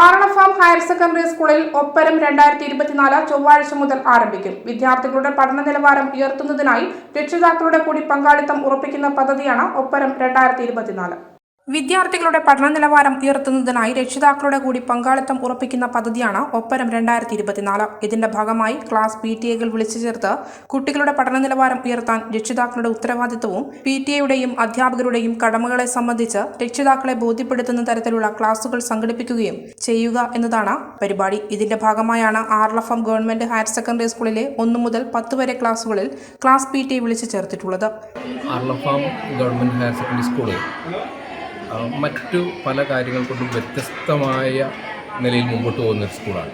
ആറളഫാം higher secondary സ്കൂളിൽ ഒപ്പരം രണ്ടായിരത്തി ഇരുപത്തിനാല് ചൊവ്വാഴ്ച മുതൽ ആരംഭിക്കും. വിദ്യാർത്ഥികളുടെ പഠന നിലവാരം ഉയർത്തുന്നതിനായി രക്ഷിതാക്കളുടെ കൂടി പങ്കാളിത്തം ഉറപ്പിക്കുന്ന പദ്ധതിയാണ് ഒപ്പരം രണ്ടായിരത്തി ഇരുപത്തിനാല് വിദ്യാർത്ഥികളുടെ പഠന നിലവാരം ഉയർത്തുന്നതിനായി രക്ഷിതാക്കളുടെ കൂടി പങ്കാളിത്തം ഉറപ്പിക്കുന്ന പദ്ധതിയാണ് ഒപ്പരം രണ്ടായിരത്തി ഇരുപത്തിനാല് ഇതിന്റെ ഭാഗമായി ക്ലാസ് പി ടി എകൾ വിളിച്ചു ചേർത്ത് കുട്ടികളുടെ പഠന നിലവാരം ഉയർത്താൻ രക്ഷിതാക്കളുടെ ഉത്തരവാദിത്തവും പി ടി എയുടെയും അധ്യാപകരുടെയും കടമകളെ സംബന്ധിച്ച് രക്ഷിതാക്കളെ ബോധ്യപ്പെടുത്തുന്ന തരത്തിലുള്ള ക്ലാസുകൾ സംഘടിപ്പിക്കുകയും ചെയ്യുക എന്നതാണ് പരിപാടി. ഇതിന്റെ ഭാഗമായാണ് ആർലഫം ഗവൺമെന്റ് ഹയർ സെക്കൻഡറി സ്കൂളിലെ ഒന്നു മുതൽ പത്ത് വരെ ക്ലാസുകളിൽ ക്ലാസ് പി ടി എ വിളിച്ചു ചേർത്തിട്ടുള്ളത്. ആ, മറ്റു പല കാര്യങ്ങൾ കൊണ്ടും വ്യത്യസ്തമായ നിലയിൽ മുമ്പോട്ട് പോകുന്ന സ്കൂളാണ്.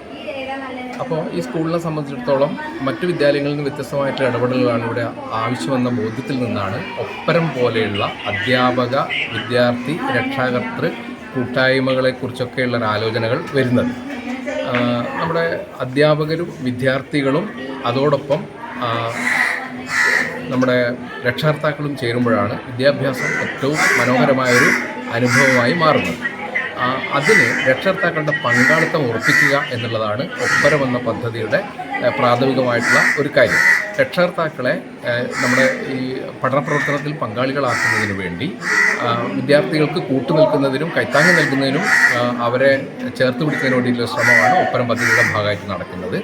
അപ്പോൾ ഈ സ്കൂളിനെ സംബന്ധിച്ചിടത്തോളം മറ്റു വിദ്യാലയങ്ങളിൽ നിന്ന് വ്യത്യസ്തമായിട്ടുള്ള ഇടപെടലുകളാണ് ഇവിടെ ആവശ്യമെന്ന ബോധ്യത്തിൽ നിന്നാണ് ഒപ്പരം പോലെയുള്ള അധ്യാപക വിദ്യാർത്ഥി രക്ഷാകർത്തൃ കൂട്ടായ്മകളെക്കുറിച്ചൊക്കെയുള്ള ആലോചനകൾ വരുന്നത്. നമ്മുടെ അധ്യാപകരും വിദ്യാർത്ഥികളും അതോടൊപ്പം നമ്മുടെ രക്ഷകർത്താക്കളും ചേരുമ്പോഴാണ് വിദ്യാഭ്യാസം ഏറ്റവും മനോഹരമായൊരു അനുഭവമായി മാറുന്നത് അതിന് രക്ഷകർത്താക്കളുടെ പങ്കാളിത്തം ഉറപ്പിക്കുക എന്നുള്ളതാണ് ഒപ്പരം എന്ന പദ്ധതിയുടെ പ്രാഥമികമായിട്ടുള്ള ഒരു കാര്യം. രക്ഷകർത്താക്കളെ നമ്മുടെ ഈ പഠന പ്രവർത്തനത്തിൽ പങ്കാളികളാക്കുന്നതിന് വേണ്ടി വിദ്യാർത്ഥികൾക്ക് കൂട്ടുനിൽക്കുന്നതിനും കൈത്താങ്ങ് നൽകുന്നതിനും അവരെ ചേർത്ത് പിടിക്കുന്നതിന് വേണ്ടിയിട്ടുള്ള ശ്രമമാണ് ഒപ്പരം പദ്ധതിയുടെ ഭാഗമായിട്ട് നടക്കുന്നത്.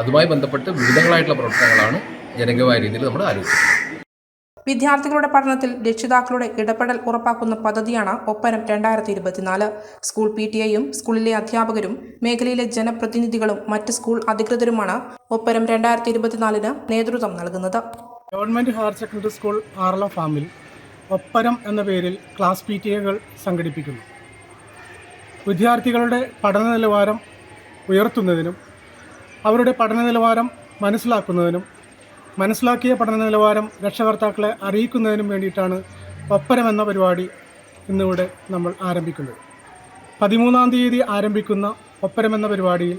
അതുമായി ബന്ധപ്പെട്ട് വിവിധങ്ങളായിട്ടുള്ള പ്രവർത്തനങ്ങളാണ് ജനകീയമായ രീതിയിൽ നമ്മൾ ആലോചിക്കുന്നത് വിദ്യാർത്ഥികളുടെ പഠനത്തിൽ രക്ഷിതാക്കളുടെ ഇടപെടൽ ഉറപ്പാക്കുന്ന പദ്ധതിയാണ് ഒപ്പരം രണ്ടായിരത്തി ഇരുപത്തിനാല് സ്കൂൾ പി ടി എയും സ്കൂളിലെ അധ്യാപകരും മേഖലയിലെ ജനപ്രതിനിധികളും മറ്റ് സ്കൂൾ അധികൃതരുമാണ് ഒപ്പരം രണ്ടായിരത്തി ഇരുപത്തിനാലിന് നേതൃത്വം നൽകുന്നത്. ഗവൺമെന്റ് ഹയർ സെക്കൻഡറി സ്കൂൾ ആർല ഫാമിൽ ഒപ്പരം എന്ന പേരിൽ ക്ലാസ് പി ടി എകൾ സംഘടിപ്പിക്കുന്നു. വിദ്യാർത്ഥികളുടെ പഠന നിലവാരം ഉയർത്തുന്നതിനും അവരുടെ പഠന നിലവാരം മനസ്സിലാക്കുന്നതിനും മനസ്സിലാക്കിയ പഠന നിലവാരം രക്ഷകർത്താക്കളെ അറിയിക്കുന്നതിനും വേണ്ടിയിട്ടാണ് ഒപ്പരം എന്ന പരിപാടി ഇന്നിവിടെ നമ്മൾ ആരംഭിക്കുന്നത്. പതിമൂന്നാം തീയതി ആരംഭിക്കുന്ന ഒപ്പരം എന്ന പരിപാടിയിൽ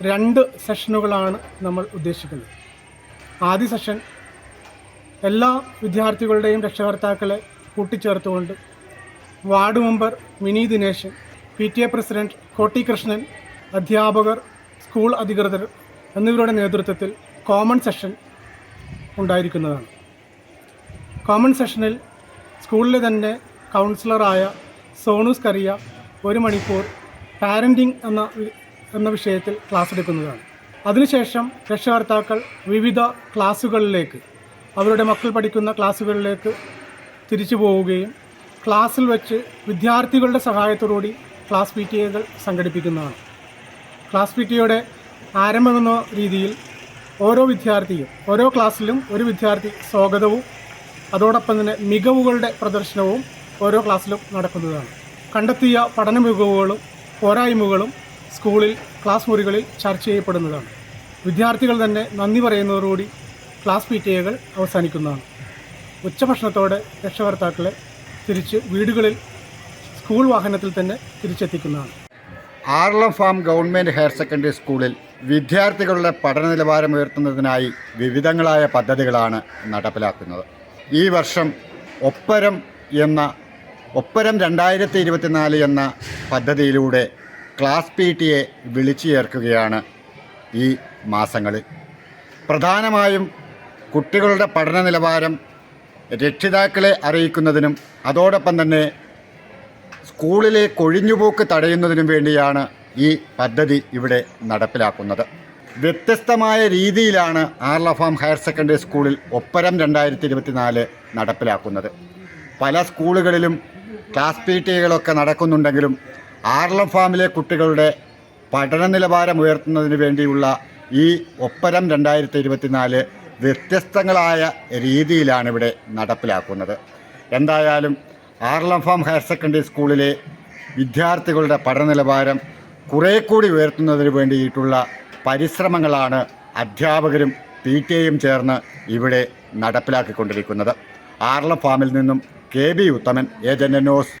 രണ്ട് സെഷനുകളാണ് നമ്മൾ ഉദ്ദേശിക്കുന്നത്. ആദ്യ സെഷൻ എല്ലാ വിദ്യാർത്ഥികളുടെയും രക്ഷകർത്താക്കളെ കൂട്ടിച്ചേർത്തുകൊണ്ട് ward member Mini Dineshan P T A president കോട്ടി Krishnan അധ്യാപകർ സ്കൂൾ അധികൃതർ എന്നിവരുടെ നേതൃത്വത്തിൽ കോമൺ സെഷൻ ഉണ്ടായിരിക്കുന്നതാണ്. കോമൺ സെഷനിൽ സ്കൂളിലെ തന്നെ കൗൺസിലറായ സോണു കറിയ ഒരു മണിക്കൂർ പാരന്റിംഗ് എന്ന എന്ന വിഷയത്തിൽ ക്ലാസ് എടുക്കുന്നതാണ്. അതിനുശേഷം രക്ഷകർത്താക്കൾ വിവിധ ക്ലാസ്സുകളിലേക്ക് അവരുടെ മക്കൾ പഠിക്കുന്ന ക്ലാസ്സുകളിലേക്ക് തിരിച്ചു പോവുകയും ക്ലാസ്സിൽ വെച്ച് വിദ്യാർത്ഥികളുടെ സഹായത്തോടുകൂടി ക്ലാസ് പി ടി എകൾ സംഘടിപ്പിക്കുന്നതാണ്. ക്ലാസ് പി ടിയുടെ ആരംഭമെന്ന രീതിയിൽ ഓരോ വിദ്യാർത്ഥിയും ഓരോ ക്ലാസ്സിലും ഒരു വിദ്യാർത്ഥി സ്വാഗതവും അതോടൊപ്പം തന്നെ മികവുകളുടെ പ്രദർശനവും ഓരോ ക്ലാസ്സിലും നടക്കുന്നതാണ്. കണ്ടെത്തിയ പഠന മികവുകളും പോരായ്മകളും സ്കൂളിൽ ക്ലാസ് മുറികളിൽ ചർച്ച ചെയ്യപ്പെടുന്നതാണ്. വിദ്യാർത്ഥികൾ തന്നെ നന്ദി പറയുന്നതോടുകൂടി ക്ലാസ് പി ടി എകൾ അവസാനിക്കുന്നതാണ്. ഉച്ചഭക്ഷണത്തോടെ രക്ഷകർത്താക്കളെ തിരിച്ച് വീടുകളിൽ സ്കൂൾ വാഹനത്തിൽ തന്നെ തിരിച്ചെത്തിക്കുന്നതാണ്. Aralam farm government higher secondary സ്കൂളിൽ വിദ്യാർത്ഥികളുടെ പഠന നിലവാരം ഉയർത്തുന്നതിനായി വിവിധങ്ങളായ പദ്ധതികളാണ് നടപ്പിലാക്കുന്നത്. ഈ വർഷം ഒപ്പരം എന്ന ഒപ്പരം രണ്ടായിരത്തി ഇരുപത്തിനാല് എന്ന പദ്ധതിയിലൂടെ ക്ലാസ് പി ടിയെ വിളിച്ചു ചേർക്കുകയാണ് ഈ മാസങ്ങളിൽ. പ്രധാനമായും കുട്ടികളുടെ പഠന നിലവാരം രക്ഷിതാക്കളെ അറിയിക്കുന്നതിനും അതോടൊപ്പം തന്നെ സ്കൂളിലെ കൊഴിഞ്ഞുപോക്ക് തടയുന്നതിനും വേണ്ടിയാണ് ഈ പദ്ധതി ഇവിടെ നടപ്പിലാക്കുന്നത്. വ്യത്യസ്തമായ രീതിയിലാണ് ആർല ഫാം ഹയർ സെക്കൻഡറി സ്കൂളിൽ ഒപ്പരം രണ്ടായിരത്തി ഇരുപത്തിനാല് നടപ്പിലാക്കുന്നത്. പല സ്കൂളുകളിലും ക്ലാസ് പി ടി എകളൊക്കെ നടക്കുന്നുണ്ടെങ്കിലും ആർലം ഫാമിലെ കുട്ടികളുടെ പഠന നിലവാരം ഉയർത്തുന്നതിന് വേണ്ടിയുള്ള ഈ ഒപ്പരം രണ്ടായിരത്തി ഇരുപത്തിനാല് വ്യത്യസ്തങ്ങളായ രീതിയിലാണ് ഇവിടെ നടപ്പിലാക്കുന്നത്. എന്തായാലും ആർലം ഫാം ഹയർ സെക്കൻഡറി സ്കൂളിലെ വിദ്യാർത്ഥികളുടെ പഠന നിലവാരം കുറേ കൂടി ഉയർത്തുന്നതിന് വേണ്ടിയിട്ടുള്ള പരിശ്രമങ്ങളാണ് അധ്യാപകരും പി ടി എയും ചേർന്ന് ഇവിടെ നടപ്പിലാക്കിക്കൊണ്ടിരിക്കുന്നത്. ആർല ഫാമിൽ നിന്നും K B Uthaman agent news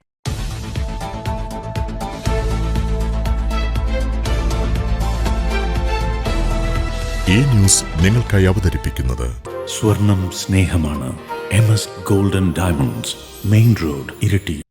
ഈ ന്യൂസ് നിങ്ങൾക്കായി അവതരിപ്പിക്കുന്നത് സ്വർണം സ്നേഹമാണ്. M S golden diamonds main road Iritty.